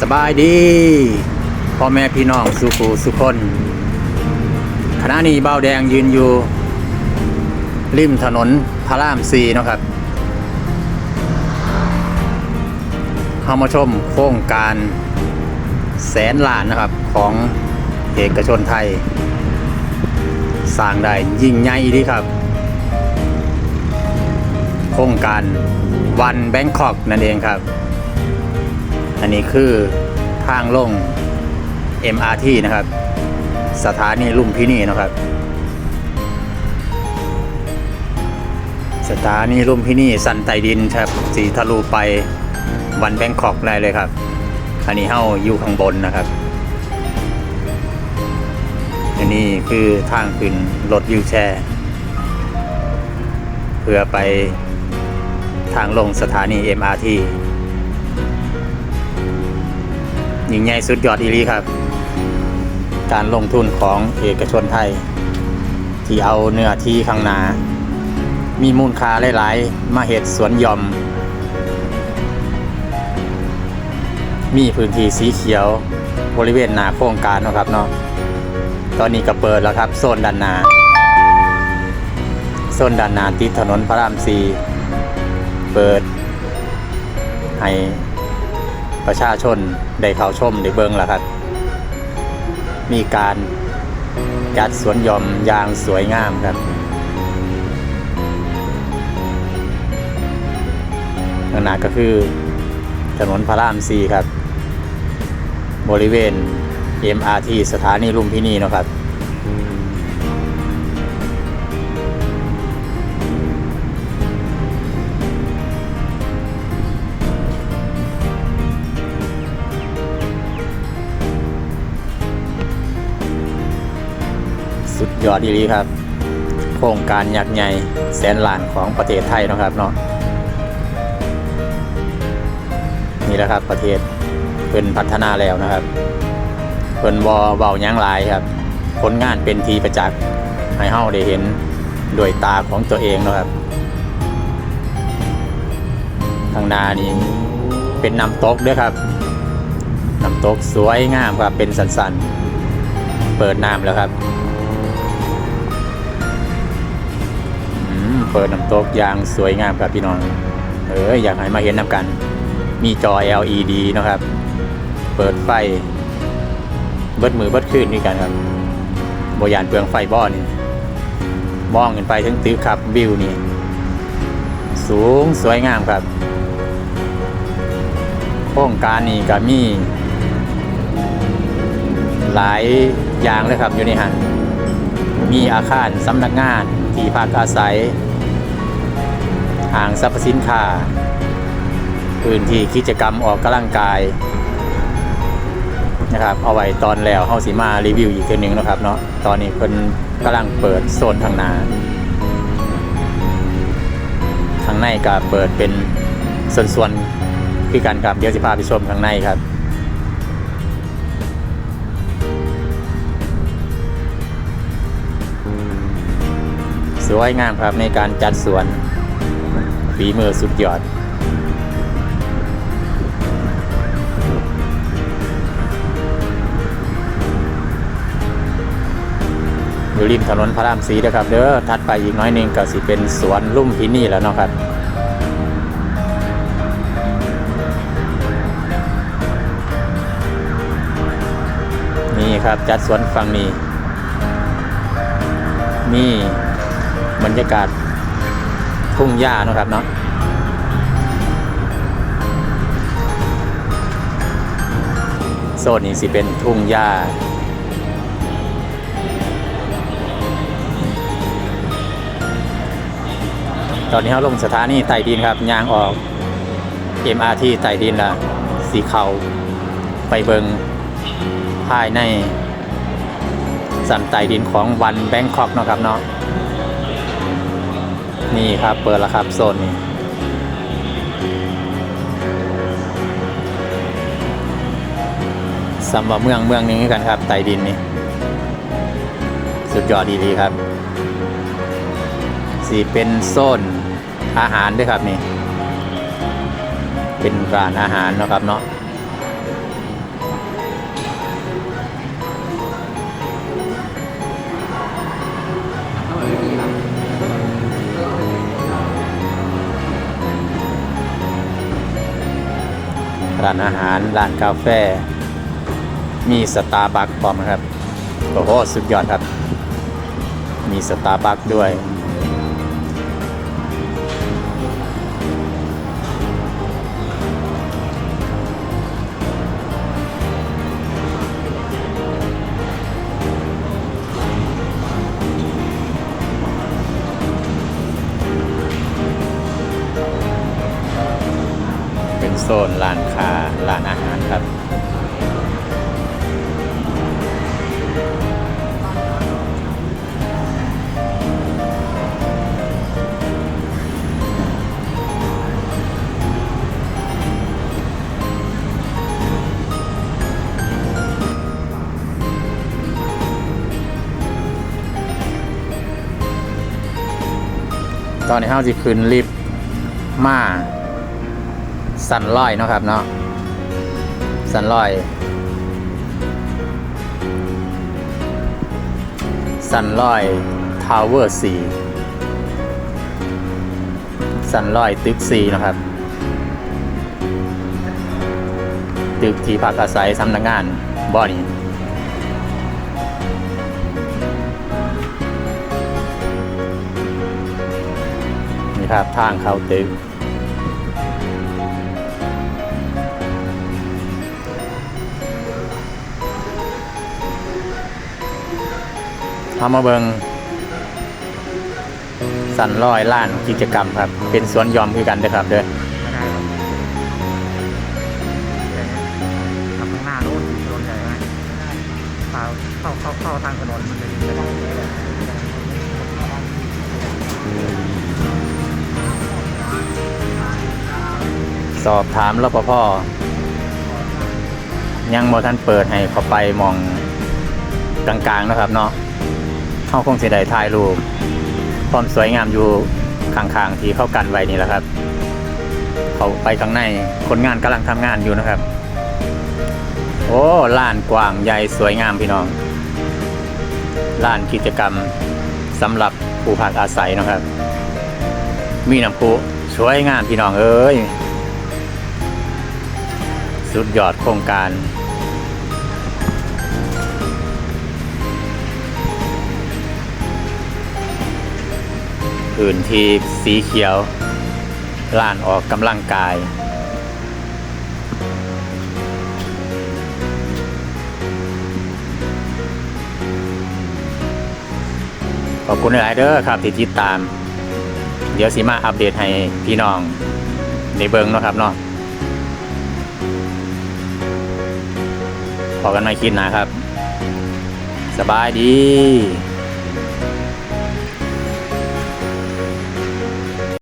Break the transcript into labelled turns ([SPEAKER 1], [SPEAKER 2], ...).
[SPEAKER 1] สบายดีพ่อแม่พี่น้องสุขูสุคนขณะนี้เบาแดงยืนอยู่ ริมถนนพระรามสีนะครับเข้ามาชมโครงการแสนล้านนะครับของเอกชนไทย สร้างได้ยิ่งใหญ่ดีครับ โครงการวันแบงคอกนั่นเองครับ อันนี้คือทางลง MRT นะครับ สถานีลุ่มพินีนะครับ สถานีลุ่มพินีสันไตดินครับสีทะลุไปวันแบงคอกได้เลยครับ อันนี้เฮ้าอยู่ข้างบนนะครับ อันนี้คือทางขึ้นรถวิวแชร์ เพื่อไปทางลงสถานี MRT ยิ่งใหญ่สุดยอดอีหลีครับ การลงทุนของเอกชนไทย ที่เอาเนื้อที่ข้างนา มีมูลค่าหลาย ๆ มาเห็ดสวนยอม มีพื้นที่สีเขียวบริเวณหนาโครงการนะครับเนาะตอนนี้ก็เปิดแล้วครับ โซนด้านหนาโซนด้านหนาติดถนนพระรามสีเปิดให้ ประชาชนได้เข้าชมได้เบิ่งล้วครับ มีการจัดสวนหย่อมอย่างสวยงามครับข้างหน้าก็คือถนนพระรามสีครับ บริเวณ MRT สถานีลุมพินีนะครับ สุดยอดดีครับ โครงการยักษ์ใหญ่แสนล้านของประเทศไทยนะครับเนาะนี่แหละครับประเทศเป็นพัฒนาแล้วนะครับเพิ่นบอเบาหยังลายครับผลงานเป็นทีประจักษ์ให้เฮาได้เห็นด้วยตาของตัวเองนะครับทางนานี่เป็นน้ำตกด้วยครับน้ำตกสวยงามครับเป็นสันๆเปิดน้ำแล้วครับ เปิดน้ำตกอย่างสวยงามครับพี่น้อง เอออยากให้มาเห็นน้ำกัน มีจอ LED นะครับ เปิดไฟ เบิดมือเบิดขึ้นนี่กันครับบยานเปลืองไฟบ่อนี่มองขึ้นไปถึงตึกครับวิวนี่ สูงสวยงามครับโครงการนี้ก็มี หลายอย่างเลยครับอยู่ในหันมีอาคารสำนักงานที่พักอาศัย ห้างสรรพสินค้าพื้นที่กิจกรรมออกกำลังกายนะครับเอาไว้ตอนแล้วเฮาสิมารีวิวอีกทีหนึงนะครับเนาะตอนนี้เพิ่นกำลังเปิดโซนทางหน้าทางในก็เปิดเป็นส่วนๆคือกันครับเดี๋ยวสิพาไปชมข้างในครับสวยงามครับในการจัดสวน ฝีมือสุดยอด อยู่ริมถนนพระรามสีนะครับ เด้อถัดไปอีกน้อยนึงก็สิเป็นสวนลุ่มพินี่แล้วเนาะครับนี่ครับจัดสวนฝั่งนี้ นี่บรรยากาศ ทุ่งหญ้านะครับเนาะโซนนี้สิเป็นทุ่งหญ้าตอนนี้เราลงสถานีไต่ดินครับยางออก MRT ไต่ดินละสีเขาไปเบิงภายในสันไต่ดินของวันแบงคอกเนาะครับเนาะ นี่ครับเปิดแล้วครับโซนนี้สำหรับเมืองเมืองหนึงกันครับไต่ดินนี่สุดยอดดีๆครับสีเป็นโซนอาหารด้วยครับนี่ เป็นร้านอาหารนะครับเนาะ ร้านอาหาร ร้านกาแฟ มีสตาร์บัคพร้อมนะครับ โอ้โห สุดยอดครับ มีสตาร์บัคด้วย อนนี้เฮาสิขึ้นลิฟต์มาสันลอยเนาะครับเนาะสันลอยสันลอยทาวเวอร์สี่สันลอยตึกสี่นะครับตึกที่พักอาศัยสำนักงานบ่อนี้ ครับทางเข้าตึกทำมาเบิงสันลอยล้านกิจกรรมครับ เป็นสวนยอมคือกันเด้อครับเด้อ
[SPEAKER 2] ข้างหน้าโน้นถนนใหญ่ไหมเข้าเข้าเข้าทางถนนมันจะดีไม่
[SPEAKER 1] สอบถามรปภยังโมท่านเปิดให้เขาไปมองกลางๆนะครับเนาะเข้าคงเสียดายถ่ายรูปความสวยงามอยู่ข้างๆที่เข้ากันไว้นี่แหละครับ เขาไปข้างในคนงานกำลังทำงานอยู่นะครับ โอ้ลานกว้างใหญ่สวยงามพี่น้องลานกิจกรรมสำหรับผู้พักอาศัยนะครับ มีน้ำพุสวยงามพี่น้องเอ้ย สุดยอดโครงการพื้นที่สีเขียวลานออกกำลังกาย ขอบคุณหลายเด้อครับที่ติดตาม เดี๋ยวสิมาอัปเดตให้พี่น้องในเบิงเนาะครับเนาะ พอกันใหม่คลิปหนะครับ สบายดี